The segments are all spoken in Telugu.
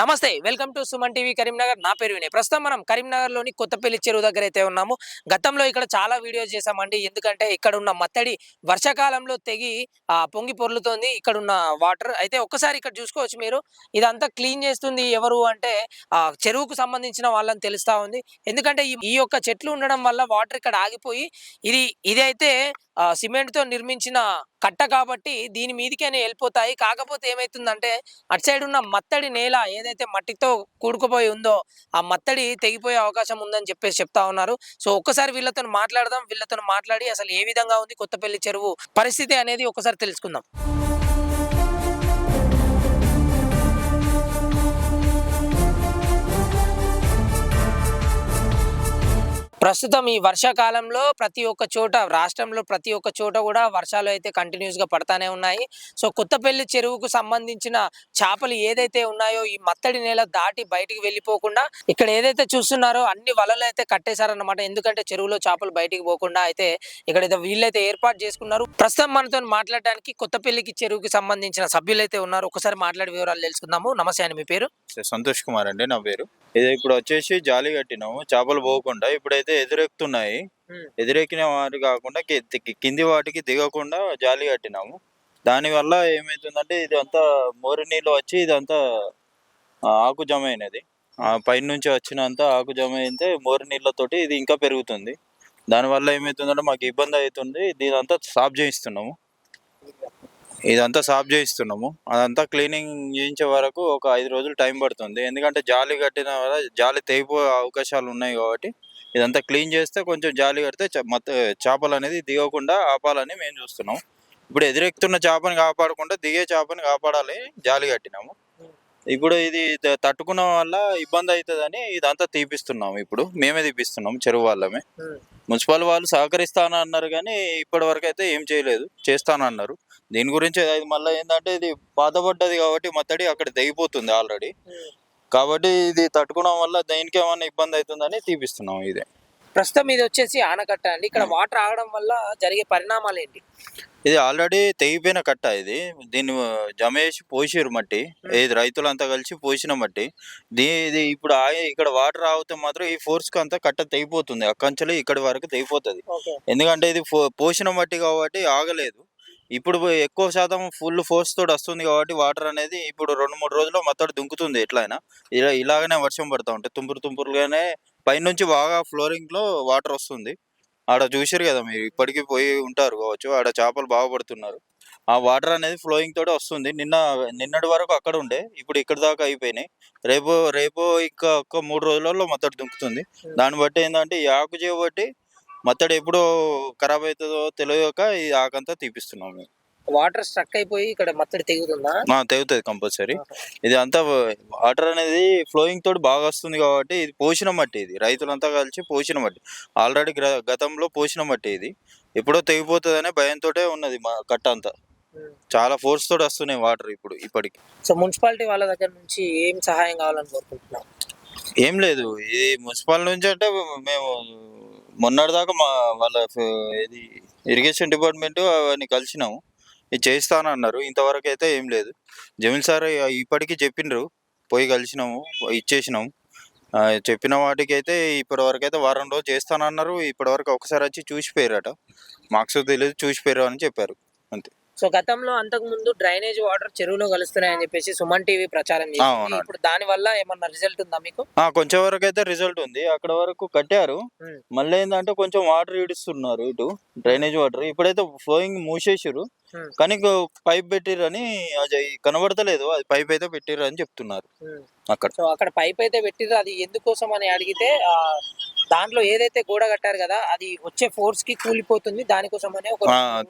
నమస్తే welcome to Suman TV Karimnagar. నా పేరు వినయ్. ప్రస్తుతం మనం కరీంనగర్లోని కొత్తపల్లి చెరువు దగ్గర అయితే ఉన్నాము. గతంలో ఇక్కడ చాలా వీడియోస్ చేసామండి ఎందుకంటే ఇక్కడ ఉన్న మత్తడి వర్షాకాలంలో తెగి ఆ, పొంగి పొర్లుతోంది. ఇక్కడ ఉన్న వాటర్ అయితే ఒక్కసారి ఇక్కడ చూసుకోవచ్చు మీరు. ఇదంతా క్లీన్ చేస్తుంది ఎవరు అంటే చెరువుకు సంబంధించిన వాళ్ళని తెలుస్తా ఉంది. ఎందుకంటే ఈ యొక్క చెట్లు ఉండడం వల్ల వాటర్ ఇక్కడ ఆగిపోయి ఇది ఇదైతే ఆ, సిమెంట్తో నిర్మించిన కట్ట కాబట్టి దీని మీదకైనా వెళ్ళిపోతాయి. కాకపోతే ఏమైతుందంటే అటు సైడ్ ఉన్న మత్తడి నేల ఏదైతే మట్టితో కూడుకుపోయి ఉందో ఆ మత్తడి తెగిపోయే అవకాశం ఉందని చెప్పేసి చెప్తా ఉన్నారు. సో ఒక్కసారి వీళ్ళతో మాట్లాడదాం. వీళ్ళతో మాట్లాడి అసలు ఏ విధంగా ఉంది కొత్తపల్లి చెరువు పరిస్థితి అనేది ఒకసారి తెలుసుకుందాం. ప్రస్తుతం ఈ వర్షాకాలంలో ప్రతి ఒక్క చోట రాష్ట్రంలో ప్రతి ఒక్క చోట కూడా వర్షాలు అయితే కంటిన్యూస్గా పడతానే ఉన్నాయి. సో కొత్తపల్లి చెరువుకు సంబంధించిన చేపలు ఏదైతే ఉన్నాయో ఈ మత్తడి నేల దాటి బయటికి వెళ్ళిపోకుండా ఇక్కడ ఏదైతే చూస్తున్నారో అన్ని వలలు అయితే కట్టేశారన్నమాట. ఎందుకంటే చెరువులో చేపలు బయటికి పోకుండా అయితే ఇక్కడ వీళ్ళైతే ఏర్పాటు చేసుకున్నారు. ప్రస్తుతం మనతో మాట్లాడడానికి కొత్తపల్లికి చెరువుకి సంబంధించిన సభ్యులైతే ఉన్నారు. ఒకసారి మాట్లాడే వివరాలు తెలుసుకుందాము. నమస్తే అండి మీ పేరు? సంతోష్ కుమార్ అండి నా పేరు. ఇది ఇప్పుడు వచ్చేసి జాలి కట్టినాము. చేపలు పోకుండా ఇప్పుడైతే ఎదురెక్కుతున్నాయి. Hmm. ఎదురెక్కిన వాటి కాకుండా కింది వాటికి దిగకుండా జాలి కట్టినాము. దానివల్ల ఏమవుతుందంటే ఇది అంతా మోరి నీళ్ళు వచ్చి ఇదంతా ఆకు జమ అయినది ఆ పైన నుంచి వచ్చినంత ఆకు జమ అయితే మోరి నీళ్ళతోటి ఇది ఇంకా పెరుగుతుంది. దానివల్ల ఏమవుతుందంటే మాకు ఇబ్బంది అవుతుంది దీనంతా సాఫ్ చేయిస్తున్నాము. ఇదంతా సాఫ్ చేయిస్తున్నాము. అదంతా క్లీనింగ్ చేయించే వరకు ఒక ఐదు రోజులు టైం పడుతుంది. ఎందుకంటే జాలి కట్టిన వల్ల జాలి తెగిపోయే అవకాశాలు ఉన్నాయి కాబట్టి ఇదంతా క్లీన్ చేస్తే కొంచెం జాలి కడితే చ- చేపలు అనేది దిగకుండా ఆపాలని మేము చూస్తున్నాం. ఇప్పుడు ఎదురెక్కుతున్న చేపని కాపాడకుండా దిగే చేపని కాపాడాలి జాలి కట్టినాము. ఇప్పుడు ఇది తట్టుకున్న వల్ల ఇబ్బంది అవుతుందని ఇదంతా తీపిస్తున్నాము ఇప్పుడు. మేమే తీపిస్తున్నాం చెరువు వాళ్ళమే. మున్సిపల్ వాళ్ళు సహకరిస్తానన్నారు కానీ ఇప్పటి వరకు అయితే ఏం చేయలేదు. చేస్తానన్నారు దీని గురించి అది మళ్ళీ ఏంటంటే ఇది బాధపడ్డది కాబట్టి మత్తడి అక్కడ దిగిపోతుంది ఆల్రెడీ. కాబట్టి ఇది తట్టుకోవడం వల్ల దేనికి ఏమైనా ఇబ్బంది అవుతుందని తీపిస్తున్నాం ఇది. ప్రస్తుతం ఇది వచ్చేసి ఆనకట్ట అండి. ఇక్కడ వాటర్ ఆగడం వల్ల జరిగే పరిణామాలు ఏంటి? ఇది ఆల్రెడీ తెగిపోయిన కట్ట ఇది. దీన్ని జమ చేసి పోసిరు మట్టి. ఇది రైతులంతా కలిసి పోసిన మట్టి. దీ ఇది ఇప్పుడు ఆగి ఇక్కడ వాటర్ ఆగితే మాత్రం ఈ ఫోర్స్కి అంతా కట్ట తెగిపోతుంది. అక్కంచెలు ఇక్కడి వరకు తెగిపోతుంది. ఎందుకంటే ఇది పోసిన మట్టి కాబట్టి ఆగలేదు. ఇప్పుడు ఎక్కువ శాతం ఫుల్ ఫోర్స్ తోటి వస్తుంది కాబట్టి వాటర్ అనేది ఇప్పుడు రెండు మూడు రోజుల్లో మొత్తం దుంకుతుంది ఎట్లయినా. ఇలా ఇలాగనే వర్షం పడతా ఉంటాయి తుంపురు తుంపురుగానే పైనుంచి బాగా ఫ్లోరింగ్లో వాటర్ వస్తుంది. ఆడ చూసారు కదా మీరు ఇప్పటికీ పోయి ఉంటారు కావచ్చు ఆడ చేపలు బాగా పడుతున్నారు. ఆ వాటర్ అనేది ఫ్లోయింగ్ తోటి వస్తుంది. నిన్న నిన్నటి వరకు అక్కడ ఉండే ఇప్పుడు ఇక్కడ దాకా అయిపోయినాయి. రేపు రేపు ఇంకా ఒక్క మూడు రోజులలో మొత్తం దుంకుతుంది. దాన్ని బట్టి ఏంటంటే ఈ ఆకు చేయబట్టి మత్తడి ఎప్పుడు ఖరాబ్ అవుతుందో తెలియక ఈ ఆకంతా తీపిస్తున్నాం మేము. వాటర్ స్ట్రక్ అయిపోయి ఇక్కడ మత్తడి తెగుతుందా? తెగుతుంది కంపల్సరీ. ఇది అంతా వాటర్ అనేది ఫ్లోయింగ్ తోటి బాగా వస్తుంది కాబట్టి ఇది పోసిన మట్టి ఇది. రైతులంతా కలిసి పోసిన మట్టి. ఆల్రెడీ గతంలో పోసిన మట్టి ఇది. ఎప్పుడో తెగిపోతుందనే భయంతో ఉన్నది మా కట్ట అంతా. చాలా ఫోర్స్ తోటి వస్తున్నాయి వాటర్ ఇప్పుడు ఇప్పటికి. సో మున్సిపాలిటీ వాళ్ళ దగ్గర నుంచి ఏం సహాయం కావాలని కోరుకుంటున్నాం ఏం లేదు. ఇది మున్సిపల్ నుంచి అంటే మేము మొన్నటిదాకా మా వాళ్ళ ఇది ఇరిగేషన్ డిపార్ట్మెంట్ అవన్నీ కలిసినాము. ఇది చేస్తానన్నారు ఇంతవరకు అయితే ఏం లేదు. జమీన్ సార్ ఇప్పటికీ చెప్పిండ్రు పోయి కలిసినాము ఇచ్చేసినాము. చెప్పిన వాటికి అయితే ఇప్పటి వరకు అయితే వారం రోజు చేస్తానన్నారు. ఇప్పటి వరకు ఒకసారి వచ్చి చూసిపోయారట మాకు తెలియదు చూసిపోయారు అని చెప్పారు. అంతే. సో గతంలో అంతకు ముందు డ్రైనేజ్ వాటర్ చెరువులో కలుస్తున్నాయని చెప్పేసి సుమన్ టీవీ ప్రచారం చేసింది. ఇప్పుడు దాని వల్ల ఏమన్నా రిజల్ట్ ఉందా మీకు? కొంచెం వరకు అయితే రిజల్ట్ ఉంది. అక్కడ వరకు కట్టారు. మళ్ళీ ఏంటంటే కొంచెం వాటర్ ఇడుస్తున్నారు ఇటు డ్రైనేజ్ వాటర్. ఇప్పుడైతే ఫ్లోయింగ్ మూసేసారు. కానీ పైప్ పెట్టిర్రు అని అది కనబడతలేదు. అది పైప్ అయితే పెట్టిర్రు అని చెప్తున్నారు అక్కడ. సో అక్కడ పైప్ అయితే పెట్టిర్రు. అది ఎందుకోసం అని అడిగితే దాంట్లో ఏదైతే గోడ కట్టారు కదా అది వచ్చే ఫోర్స్కి కూలిపోతుంది. దానికోసం అని ఒక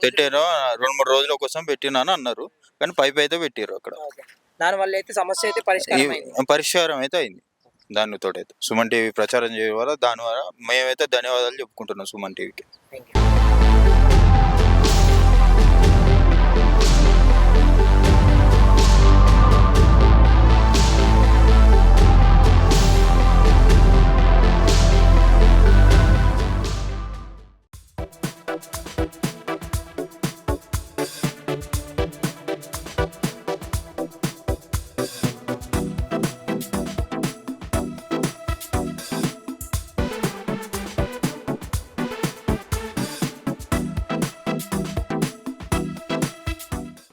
పెట్టారు. రెండు మూడు రోజుల కోసం పెట్టినాను అన్నారు. కానీ పైప్ అయితే పెట్టిర్రు అక్కడ. దాని వల్ల అయితే సమస్య అయితే పరిష్కారం పరిష్కారం అయితే అయింది. దానితో అయితే. సుమన్ టీవీ ప్రచారం చేయడం వల్ల దాని వల్ల మేమైతే ధన్యవాదాలు చెప్పుకుంటున్నాం సుమన్ టీవీకి. Thank you.